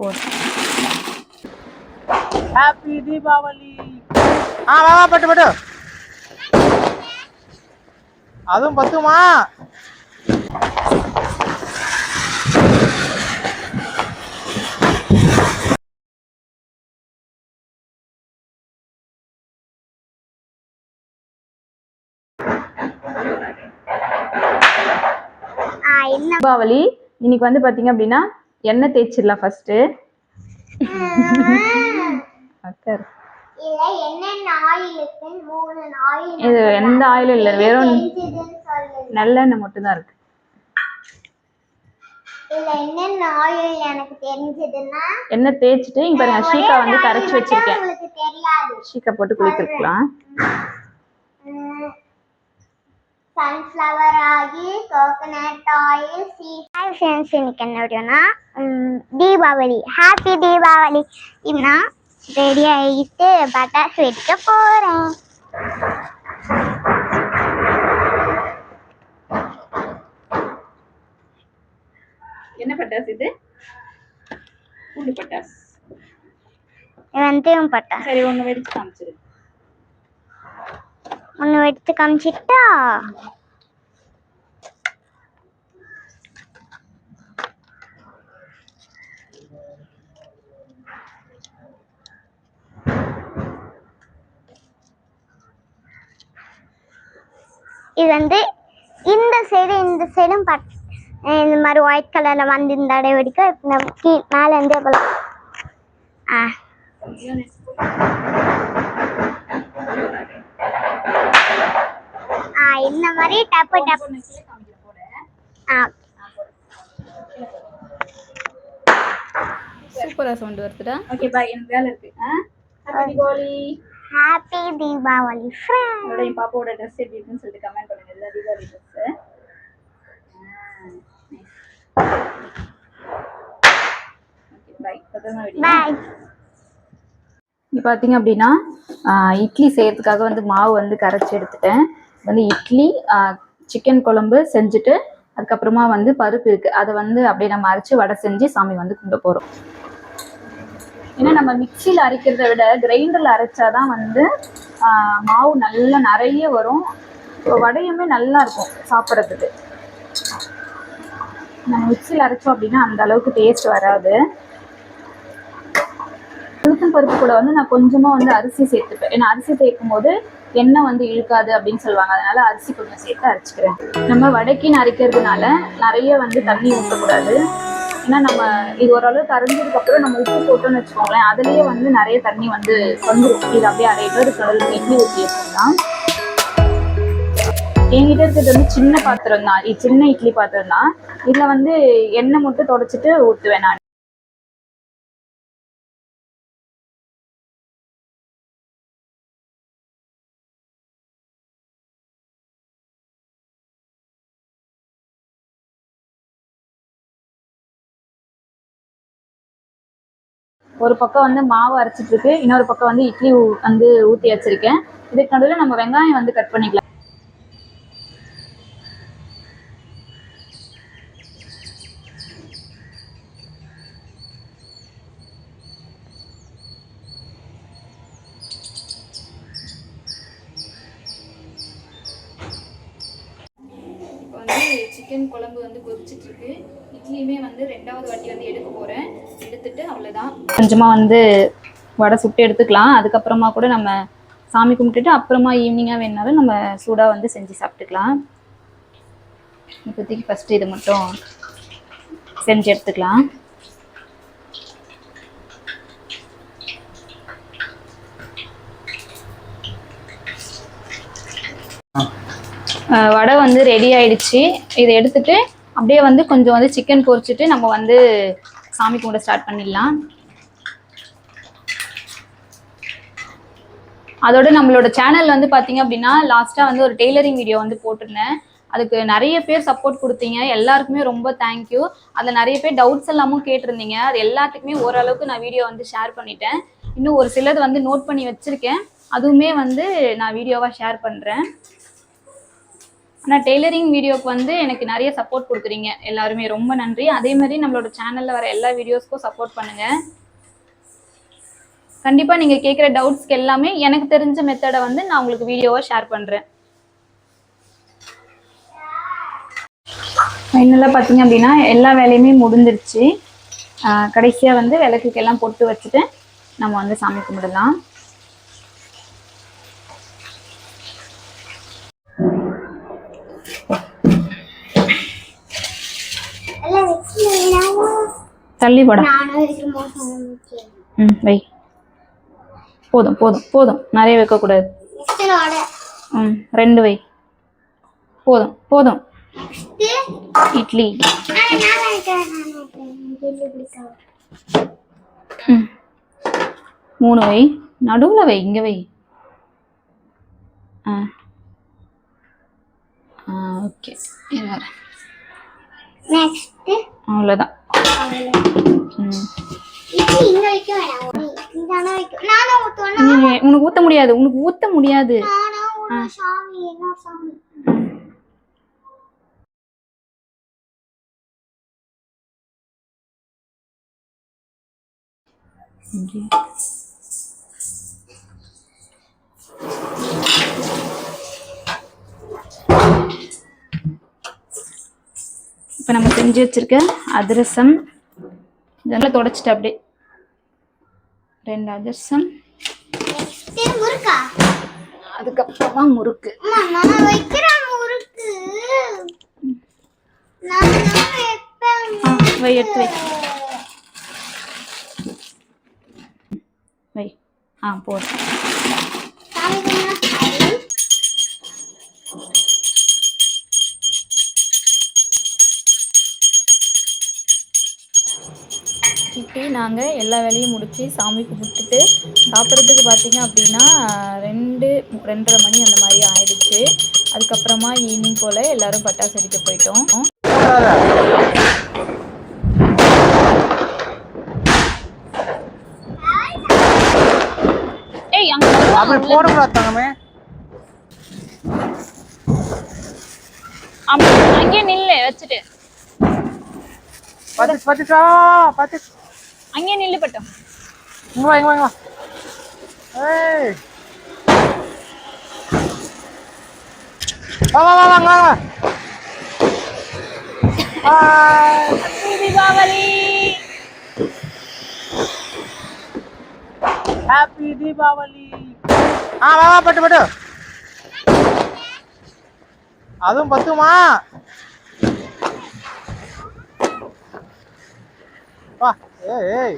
போதும் ஹாப்பி தீபாவளி ஆ வா வா பட்டு பட்டு. அதுவும் பத்துமா? தீபாவளி இன்னைக்கு வந்து பாத்தீங்க அப்படின்னா எண்ணெய் தேய்ச்சிடலாம் ஃபர்ஸ்ட் அக்கர் இது எந்த ஆயிலும் இல்லை வெறும் நல்லெண்ணெய் மட்டும்தான் இருக்கு. எண்ணெய் தேய்ச்சிட்டு இங்க பாருங்க ஷீக்கா வந்து கரைச்சி வச்சிருக்கேன். ஷீக்கா போட்டு குளிக்கலாம். சன்ஃப்ளவர் ஆயில் கோகனட் ஆயில் சீ ஹாய் ஃப்ரெண்ட்ஸ் இன்னைக்கு என்ன வீடியோனா தீபாவளி. ஹாப்பி தீபாவளி. இப்பனா ரெடி ஆகிட்டு பட்டாசு வெடிக்க போகிறேன் என்ன பட்டாசு இது? பட்டாசு. வெந்தயம் பட்டாசு. சரி ஒண்ணு வெடிச்சு காமிச்சிரு. ஒன்று எடுத்து காமிச்சிட்டா? இது வந்து இந்த சைடு இந்த சைடும் பட் இந்த மாதிரி ஒயிட் கலரில் வந்து இந்த அடை வெடிக்க மேலேருந்து இருந்து எவ்வளோ ஆ. இந்த மாதிரி டப்பு ஆ. சூப்பரா சவுண்ட் வருதுடா. ஓகே பாய் எனக்கு வேலை இருக்கு. Happy Deepavali happy Deepavali friend என்னோட என் பாப்பாவோட ட்ரெஸ் எப்படி இருக்குன்னு சொல்லிட்டு கமெண்ட் பண்ணுங்க. இதுதான் தீபாவளி ட்ரெஸ் இங்கே பார்த்தீங்க அப்படின்னா இட்லி செய்யறதுக்காக வந்து மாவு வந்து கரைச்சி எடுத்துட்டேன். வந்து இட்லி சிக்கன் குழம்பு செஞ்சுட்டு அதுக்கப்புறமா வந்து பருப்பு இருக்கு. அதை வந்து அப்படியே நம்ம அரைச்சி வடை செஞ்சு சாமி வந்து கும்பிட போகிறோம் ஏன்னா நம்ம மிக்சியில் அரைக்கிறத விட கிரைண்டரில் அரைச்சாதான் வந்து ஆஹ் மாவு நல்லா நிறைய வரும். வடையுமே நல்லா இருக்கும் சாப்பிட்றதுக்கு. நம்ம மிக்சியில் அரைச்சோம் அப்படின்னா அந்த அளவுக்கு டேஸ்ட் வராது. உளுத்தம் பருப்பு கூட வந்து நான் கொஞ்சமா வந்து அரிசி சேர்த்துப்பேன். ஏன்னா அரிசி சேர்க்கும் போது எண்ணெய் வந்து இழுக்காது அப்படின்னு சொல்லுவாங்க. அதனால அரிசி கொஞ்சம் சேர்த்து அரைச்சிக்கிறேன். நம்ம வடக்கின்னு அரைக்கிறதுனால நிறைய வந்து தண்ணி ஊற்றக்கூடாது ஏன்னா நம்ம இது ஓரளவுக்கு அரைஞ்சதுக்கு அப்புறம் நம்ம உப்பு போட்டோம்னு வச்சுக்கோங்களேன் அதுலயே வந்து நிறைய தண்ணி வந்து வந்துடும் இது அப்படியே அரையிட்டு அதுக்கு நடுவில் எண்ணி ஊற்றி வச்சுக்கலாம் என்கிட்ட இருக்கிறது வந்து சின்ன பாத்திரம் தான். இது சின்ன இட்லி பாத்திரம் தான். இதுல வந்து எண்ணெய் மட்டும் தொடச்சிட்டு ஊற்றுவேன் நான். ஒரு பக்கம் வந்து மாவு அரைச்சிட்டு இருக்கு இன்னொரு பக்கம் வந்து இட்லி ஊ- வந்து ஊற்றி வச்சிருக்கேன். இதுக்கு நடுவில் நம்ம வெங்காயம் வந்து கட் பண்ணிக்கலாம் இப்போ வந்து சிக்கன் குழம்பு வந்து கொதிச்சிட்டு இருக்கு இட்லியுமே வந்து ரெண்டாவது வாட்டி வந்து எடுக்க போறேன். எடுத்துட்டு அவ்வளோதான். கொஞ்சமாக வந்து வடை சுட்டு எடுத்துக்கலாம். அதுக்கப்புறமா கூட நம்ம சாமி கும்பிட்டுட்டு அப்புறமா ஈவினிங்காக வேணாலும் நம்ம சூடாக வந்து செஞ்சு சாப்பிட்டுக்கலாம். இப்போதைக்கு ஃபஸ்ட்டு இது மட்டும் செஞ்சு எடுத்துக்கலாம். வடை வந்து ரெடி ஆயிடுச்சு. இதை எடுத்துட்டு அப்படியே வந்து கொஞ்சம் வந்து சிக்கன் பொரிச்சிட்டு நம்ம வந்து சாமி கும்பிட ஸ்டார்ட் பண்ணிடலாம். அதோட நம்மளோட சேனல் வந்து பார்த்தீங்க அப்படின்னா லாஸ்ட்டாக வந்து ஒரு டெய்லரிங் வீடியோ வந்து போட்டிருந்தேன். அதுக்கு நிறைய பேர் சப்போர்ட் கொடுத்தீங்க. எல்லாருக்குமே ரொம்ப தேங்க்யூ அதில் நிறைய பேர் டவுட்ஸ் எல்லாமும் கேட்டிருந்தீங்க. அது எல்லாத்துக்குமே ஓரளவுக்கு நான் வீடியோ வந்து ஷேர் பண்ணிட்டேன். இன்னும் ஒரு சிலது வந்து நோட் பண்ணி வச்சுருக்கேன். அதுவுமே வந்து நான் வீடியோவாக ஷேர் பண்ணுறேன் ஆனால் டெய்லரிங் வீடியோக்கு வந்து எனக்கு நிறைய சப்போர்ட் கொடுக்குறீங்க. எல்லாருமே ரொம்ப நன்றி. அதே மாதிரி நம்மளோட சேனலில் வர எல்லா வீடியோஸ்க்கும் சப்போர்ட் பண்ணுங்க. கண்டிப்பாக நீங்கள் கேட்குற டவுட்ஸ்க்கு எல்லாமே எனக்கு தெரிஞ்ச மெத்தடை வந்து நான் உங்களுக்கு வீடியோவாக ஷேர் பண்ணுறேன் ஃபைனலாக பார்த்தீங்க அப்படின்னா எல்லா வேலையுமே முடிஞ்சிருச்சு. கடைசியாக வந்து விளக்குக்கெல்லாம் பொட்டு வச்சுட்டு நம்ம வந்து சாமி கும்பிடலாம் எல்லாம் வச்சு தள்ளி போட ம் வை. போதும் போதும் போதும். நிறைய வைக்கக்கூடாது. ம் ரெண்டு வை. போதும் போதும். இட்லி. ம். மூணு வை. நடுவில் வை இங்கே வை. ஆ. ஆ ஓகே. அவ்வளோதான். உனக்கு ஊற்ற முடியாது. உனக்கு ஊற்ற முடியாது. நானும் ஒரு இப்போ நம்ம செஞ்சு வச்சிருக்க அதிரசம் இதெல்லாம் தொடச்சிட்டு அப்படியே. ரெண்டு அதிரசம். அதுக்கப்புறமா முறுக்கு. வை எடுத்து வை. வை. ஆ போதும் நாங்கள் எல்லா வேலையும் முடித்து சாமி கும்பிட்டுட்டு சாப்பிட்றதுக்கு பார்த்தீங்க அப்படின்னா ரெண்டு ரெண்டரை மணி அந்த மாதிரி ஆயிடுச்சு. அதுக்கப்புறமா ஈவினிங் போல் எல்லாரும் பட்டாசு வெடிக்க போயிட்டோம். ஏய் அங்க அப்படி போடக்கூடாது தங்கமே அங்கேயே நில்லு வச்சுட்டு. பத்து பத்து வா, பத்து அங்கேயே நில்லு பட்டும். இங்க வா இங்க வா வா. வா வா வா ஹாய் தீபாவளி. ஹாப்பி தீபாவளி. ஆ வா வா பட்டு பட்டு. அதுவும் பத்துமா? வா. ஏய் ஏய்